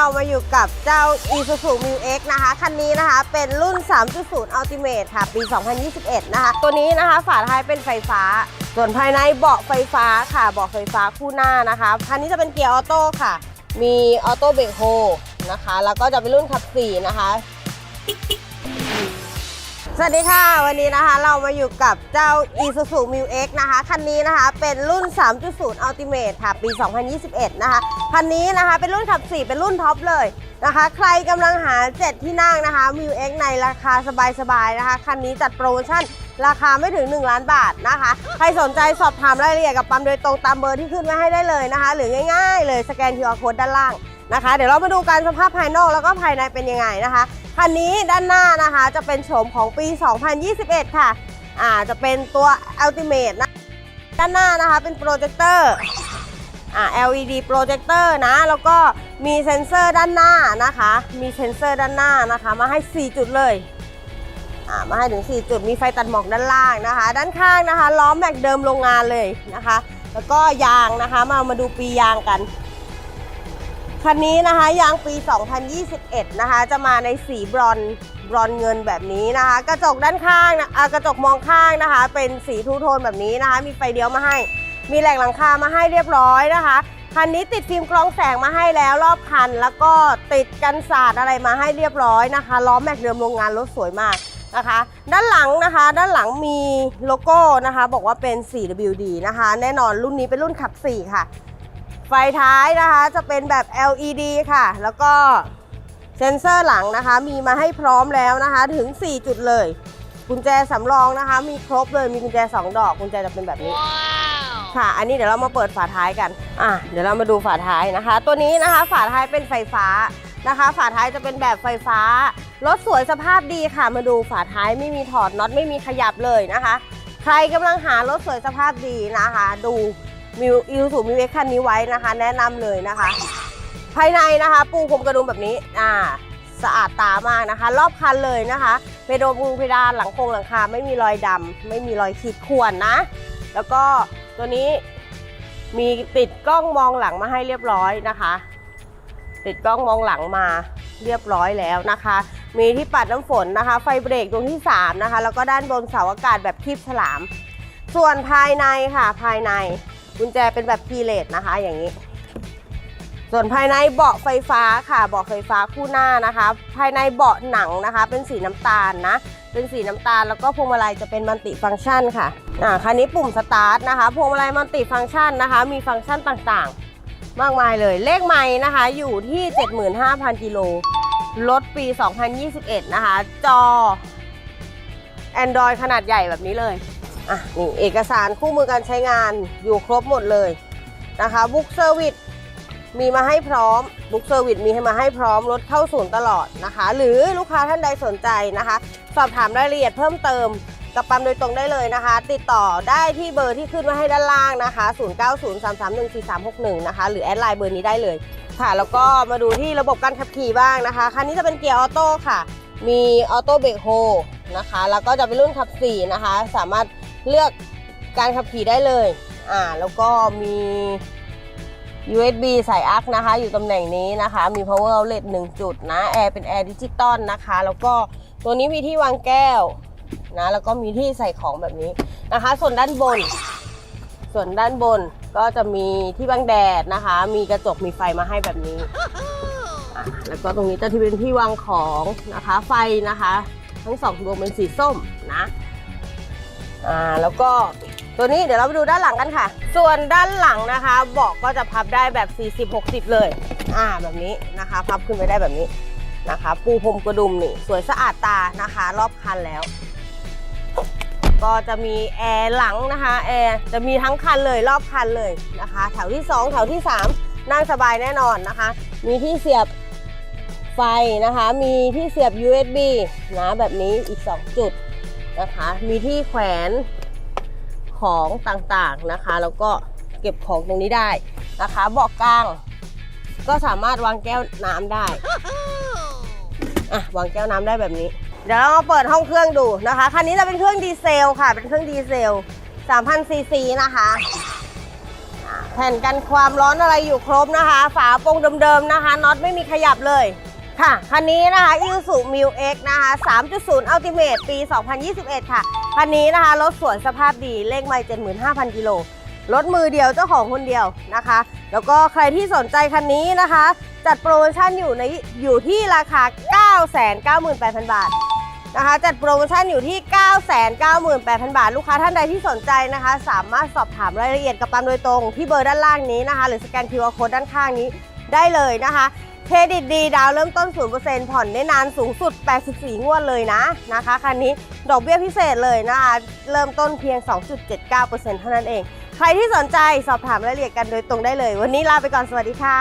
เรามาอยู่กับเจ้า Isuzu m u X นะคะ คันนี้นะคะเป็นรุ่น 3.0 Ultimate ค่ะ ปี 2021 นะคะ ตัวนี้นะคะฝาท้ายเป็นไฟฟ้า ส่วนภายในเบาะไฟฟ้าค่ะ เบาะไฟฟ้าคู่หน้านะคะ คันนี้จะเป็นเกียร์ออโต้ค่ะ มีออโต้เบรกโฮนะคะ แล้วก็จะเป็นรุ่นขับ4นะคะ สวัสดีค่ะ วันนี้นะคะเรามาอยู่กับเจ้า Isuzu m u X นะคะ คันนี้นะคะเป็นรุ่น 3.0 Ultimate ค่ะ ปี 2021 นะคะ คันนี้นะคะเป็นรุ่นขับ 4 เป็นรุ่นท็อปเลยนะคะ ใครกำลังหา 7 ที่นั่งนะคะ m u X ในราคาสบายๆนะคะ คันนี้จัดโปรโมชั่นราคาไม่ถึง 1 ล้านบาทนะคะ ใครสนใจสอบถามรายละเอียดกับปั๊มโดยตรงตามเบอร์ที่ขึ้นไว้ให้ได้เลยนะคะ หรือง่ายๆเลยสแกน QR Code ด้านล่าง นะคะ เดี๋ยวเรามาดูการสภาพภายนอกแล้วก็ภายในเป็นยังไงนะคะคันนี้ด้านหน้านะคะจะเป็นโฉมของปี 2021 ค่ะอ่าจะเป็นตัว Ultimate นะด้านหน้านะคะเป็นโปรเจคเตอร์อ่า LED โปรเจคเตอร์นะแล้วก็มีเซ็นเซอร์ด้านหน้านะคะ มีเซ็นเซอร์ด้านหน้านะคะ มาให้ 4 จุดเลยอ่ามาให้ถึง 4 จุดมีไฟตัดหมอกด้านล่างนะคะ ด้านข้างนะคะล้อแม็กเดิมโรงงานเลยนะคะ แล้วก็ยางนะคะมามาดูปียางกัน คันนี้นะคะยางปี 2021 นะคะ จะมาในสีบรอนบรอนเงินแบบนี้นะคะ กระจกด้านข้างนะกระจกมองข้างนะคะ เป็นสีทูโทนแบบนี้นะคะ มีไฟเดียวมาให้ มีแหลกหลังคามาให้เรียบร้อยนะคะคันนี้ติดฟิล์มกรองแสงมาให้แล้วรอบคัน แล้วก็ติดกันสาดอะไรมาให้เรียบร้อยนะคะล้อแม็กเดิมโรงงานรถสวยมากนะคะ ด้านหลังนะคะ ด้านหลังมีโลโก้นะคะ บอกว่าเป็น 4WD นะคะ แน่นอนรุ่นนี้เป็นรุ่นขับ 4 ค่ะ ไฟท้ายนะคะจะเป็นแบบ LED ค่ะ แล้วก็เซ็นเซอร์หลังนะคะ มีมาให้พร้อมแล้วนะคะถึง 4 จุดเลย กุญแจสำรองนะคะ มีครบเลยมีกุญแจ 2 ดอกกุญแจจะเป็นแบบนี้ ค่ะ อันนี้เดี๋ยวเรามาเปิดฝาท้ายกันอะเดี๋ยวเรามาดูฝาท้ายนะคะ ตัวนี้นะคะฝาท้ายเป็นไฟฟ้านะคะ ฝาท้ายจะเป็นแบบไฟฟ้ารถสวยสภาพดีค่ะ มาดูฝาท้ายไม่มีถอดน็อตไม่มีขยับเลยนะคะ ใครกำลังหารถสวยสภาพดีนะคะ ดู มิวอิวสูมิวเอ็กคันนี้ไว้นะคะ แนะนำเลยนะคะ ภายในนะคะ ปูพรมกระดุมแบบนี้อ่าสะอาดตามากนะคะ รอบคันเลยนะคะเพดานปูเพดานหลังโครงหลังคาไม่มีรอยดำไม่มีรอยขีดข่วนนะ แล้วก็ตัวนี้มีติดกล้องมองหลังมาให้เรียบร้อยนะคะ ติดกล้องมองหลังมาเรียบร้อยแล้วนะคะ มีที่ปัดน้ำฝนนะคะ ไฟเบรกตรงที่ 3 นะคะ แล้วก็ด้านบนเสาอากาศแบบคีบฉลาม ส่วนภายในค่ะภายใน กุญแจเป็นแบบคีเลสนะคะอย่างนี้ ส่วนภายในเบาะไฟฟ้าค่ะเบาะไฟฟ้าคู่หน้านะคะ ภายในเบาะหนังนะคะ เป็นสีน้ำตาลนะ เป็นสีน้ำตาลแล้วก็พวงมาลัยจะเป็นมัลติฟังก์ชันค่ะอ่าคันนี้ปุ่มสตาร์ทนะคะ พวงมาลัยมัลติฟังก์ชันนะคะ มีฟังก์ชันต่างๆ มากมายเลย เลขไม้นะคะอยู่ที่ 75,000กิโลรถปี 2021 นะคะ จอ Android ขนาดใหญ่แบบนี้เลย อะนี่เอกสารคู่มือการใช้งานอยู่ครบหมดเลยนะคะบุ๊กเซอร์วิสมีมาให้พร้อมบุ๊กเซอร์วิสมีให้มาให้พร้อมรถเข้าศูนย์ตลอดนะคะ หรือลูกค้าท่านใดสนใจนะคะ สอบถามรายละเอียดเพิ่มเติมกับปั๊มโดยตรงได้เลยนะคะ ติดต่อได้ที่เบอร์ที่ขึ้นไว้ให้ด้านล่างนะคะ 0903314361 นะคะ หรือแอดไลน์เบอร์นี้ได้เลย ค่ะ แล้วก็มาดูที่ระบบการขับขี่บ้างนะคะ คันนี้จะเป็นเกียร์ออโต้ค่ะ มีออโต้เบรกโฮนะคะ แล้วก็จะเป็นรุ่นขับ 4 นะคะ สามารถ เลือกการขับขี่ได้เลยอ่าแล้วก็มี USB สายอักนะคะ อยู่ตำแหน่งนี้นะคะ มี power outlet 1 จุดนะแอร์เป็นแอร์ดิจิตอลนะคะ แล้วก็ตัวนี้มีที่วางแก้วนะแล้วก็มีที่ใส่ของแบบนี้นะคะ ส่วนด้านบน ส่วนด้านบนก็จะมีที่บังแดดนะคะ มีกระจกมีไฟมาให้แบบนี้อะแล้วก็ตรงนี้จะที่เป็นที่วางของนะคะ ไฟนะคะ ทั้งสองดวงเป็นสีส้มนะ อ่าแล้วก็ตัวนี้เดี๋ยวเราไปดูด้านหลังกันค่ะ ส่วนด้านหลังนะคะเบาะก็จะพับได้แบบ 40-60 เลย อ่าแบบนี้นะคะ พับขึ้นไปได้แบบนี้นะคะ ปูพรมกระดุมนี่สวยสะอาดตานะคะ รอบคันแล้ว ก็จะมีแอร์หลังนะคะแอร์จะมีทั้งคันเลยรอบคันเลยนะคะ แถวที่ 2 แถวที่ 3 นั่งสบายแน่นอนนะคะ มีที่เสียบไฟนะคะ มีที่เสียบ USB นะแบบนี้อีก 2 จุด นะคะ มีที่แขวนของต่างๆนะคะ แล้วก็เก็บของตรงนี้ได้นะคะเบาะกลาง ก็สามารถวางแก้วน้ำได้อะวางแก้วน้ำได้แบบนี้ เดี๋ยวเรามาเปิดห้องเครื่องดูนะคะคันนี้จะเป็นเครื่องดีเซลค่ะ เป็นเครื่องดีเซล3,000ซีซีนะคะอ่าแผ่นกันความร้อนอะไรอยู่ครบนะคะ ฝาโปร่งเดิมๆนะคะน็อตไม่มีขยับเลย ค่ะ คันนี้นะคะ Isuzu Mil X นะคะ 3.0 Ultimate ปี 2021 ค่ะ คันนี้นะคะ รถสวยสภาพดีเลขไม่75,000 กิโล รถมือเดียวเจ้าของคนเดียวนะคะ แล้วก็ใครที่สนใจคันนี้นะคะ จัดโปรโมชั่นอยู่ในอยู่ที่ราคา 998,000 บาทนะคะ จัดโปรโมชั่นอยู่ที่ 998,000 บาท ลูกค้าท่านใดที่สนใจนะคะ สามารถสอบถามรายละเอียดกับปั๊มโดยตรง ที่เบอร์ด้านล่างนี้นะคะ หรือสแกน QR Code ด้านข้างนี้ได้เลยนะคะ เครดิตดีดาวเริ่มต้น 0%ผ่อนได้นานสูงสุด 84 งวดเลยนะนะคะคันนี้ดอกเบี้ยพิเศษเลยนะคะเริ่มต้นเพียง 2.79%เท่านั้นเอง ใครที่สนใจสอบถามรายละเอียดกันโดยตรงได้เลย วันนี้ลาไปก่อนสวัสดีค่ะ